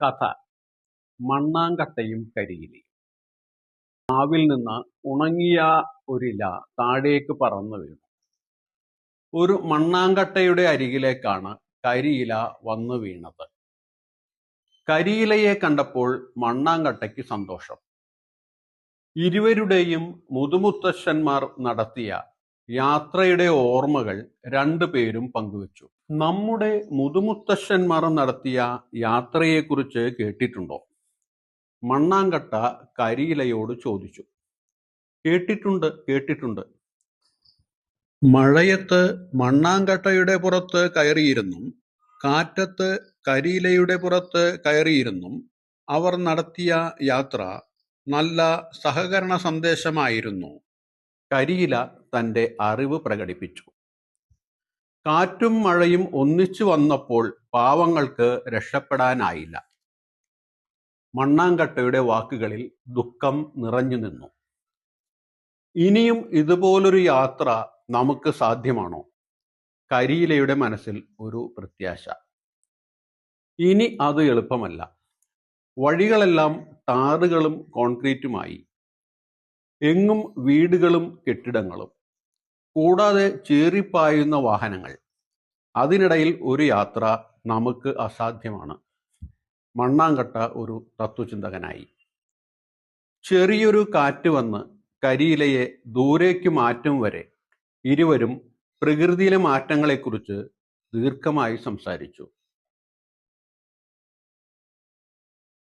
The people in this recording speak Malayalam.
കഥ മണ്ണാങ്കട്ടയും കരിയിലയും മാവിൽ നിന്ന് ഉണങ്ങിയ ഒരില താഴേക്ക് പറന്നു വീണു. ഒരു മണ്ണാങ്കട്ടയുടെ അരികിലേക്കാണ് കരിയില വന്നു വീണത്. കരിയിലയെ കണ്ടപ്പോൾ മണ്ണാങ്കട്ടയ്ക്ക് സന്തോഷം. ഇരുവരുടെയും മുതുമുത്തശ്ശന്മാർ നടത്തിയ യാത്രയുടെ ഓർമ്മകൾ രണ്ടുപേരും പങ്കുവച്ചു. നമ്മുടെ മുതുമുത്തശ്ശന്മാർ നടത്തിയ യാത്രയെക്കുറിച്ച് കേട്ടിട്ടുണ്ടോ? മണ്ണാങ്കട്ട കരിയിലയോട് ചോദിച്ചു. കേട്ടിട്ടുണ്ട് കേട്ടിട്ടുണ്ട്. മഴയത്ത് മണ്ണാങ്കട്ടയുടെ പുറത്ത് കയറിയിരുന്നും കാറ്റത്ത് കരിയിലയുടെ പുറത്ത് കയറിയിരുന്നും അവർ നടത്തിയ യാത്ര നല്ല സഹകരണ സന്ദേശമായിരുന്നു. കരിയില തന്റെ അറിവ് പ്രകടിപ്പിച്ചു. കാറ്റും മഴയും ഒന്നിച്ചു വന്നപ്പോൾ പാവങ്ങൾക്ക് രക്ഷപ്പെടാനായില്ല. മണ്ണാങ്കട്ടയുടെ വാക്കുകളിൽ ദുഃഖം നിറഞ്ഞു നിന്നു. ഇനിയും ഇതുപോലൊരു യാത്ര നമുക്ക് സാധ്യമാണോ? കരിയിലയുടെ മനസ്സിൽ ഒരു പ്രത്യാശ. ഇനി അത് എളുപ്പമല്ല. വഴികളെല്ലാം ടാറുകളും കോൺക്രീറ്റുമായി. എങ്ങും വീടുകളും കെട്ടിടങ്ങളും. കൂടാതെ ചീറിപ്പായുന്ന വാഹനങ്ങൾ. അതിനിടയിൽ ഒരു യാത്ര നമുക്ക് അസാധ്യമാണ്. മണ്ണാങ്കട്ട ഒരു തത്വചിന്തകനായി ചെറിയൊരു കാറ്റ് വന്ന് കരിയിലയെ ദൂരേക്ക് മാറ്റും വരെ ഇരുവരും പ്രകൃതിയിലെ മാറ്റങ്ങളെക്കുറിച്ച് ദീർഘമായി സംസാരിച്ചു.